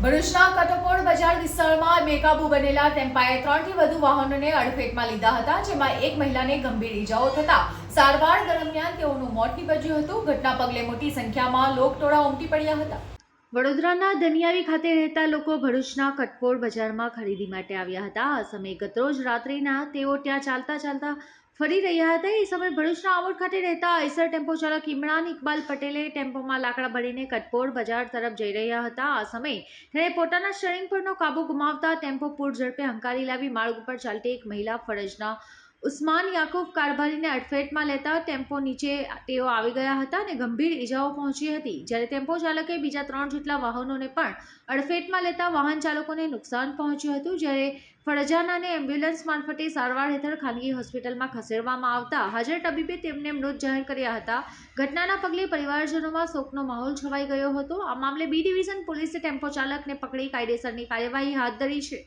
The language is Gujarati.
ભરૂચના કટોપોળ બજાર વિસ્તારમાં બેકાબુ બનેલા ટેમ્પાએ ત્રણથી વધુ વાહનોને અડફેટમાં લીધા હતા, જેમાં એક મહિલાને ગંભીર ઈજાઓ થતા સારવાર દરમિયાન તેઓનું મોત નીપજ્યું હતું. ઘટના પગલે મોટી સંખ્યામાં લોકટોળા ઉમટી પડ્યા હતા. વડોદરાના દનિયાવી ખાતે રહેતા લોકો ભરૂચના કટકોડ બજારમાં ખરીદી માટે આવ્યા હતા. આ સમયે ગતરોજ રાત્રિના તેઓ ત્યાં ચાલતા ચાલતા ફરી રહ્યા હતા. એ સમયે ભરૂચના આવોડ ખાતે રહેતા આઈસર ટેમ્પો ચાલક ઇમરાન ઇકબાલ પટેલે ટેમ્પોમાં લાકડા ભરીને કટકોડ બજાર તરફ જઈ રહ્યા હતા. આ સમયે તેણે પોતાના સ્ટરિંગ પરનો કાબુ ગુમાવતા ટેમ્પો પૂર ઝડપે હંકારી લાવી. માર્ગ ઉપર ચાલતી એક મહિલા ફરજના ઉસ્માન યાકુબ કારભારીને અડફેટમાં લેતા ટેમ્પો નીચે તેઓ આવી ગયા હતા અને ગંભીર ઈજાઓ પહોંચી હતી. જ્યારે ટેમ્પો ચાલકે બીજા ત્રણ જેટલા વાહનોને પણ અડફેટમાં લેતા વાહન ચાલકોને નુકસાન પહોંચ્યું હતું. જ્યારે ફરજાનાને એમ્બ્યુલન્સ મારફતે સારવાર હેઠળ ખાનગી હોસ્પિટલમાં ખસેડવામાં આવતા હાજર તબીબે તેમને મૃત જાહેર કર્યા હતા. ઘટનાના પગલે પરિવારજનોમાં શોકનો માહોલ છવાઈ ગયો હતો. આ મામલે બી ડિવિઝન પોલીસે ટેમ્પો ચાલકને પકડી કાયદેસરની કાર્યવાહી હાથ ધરી છે.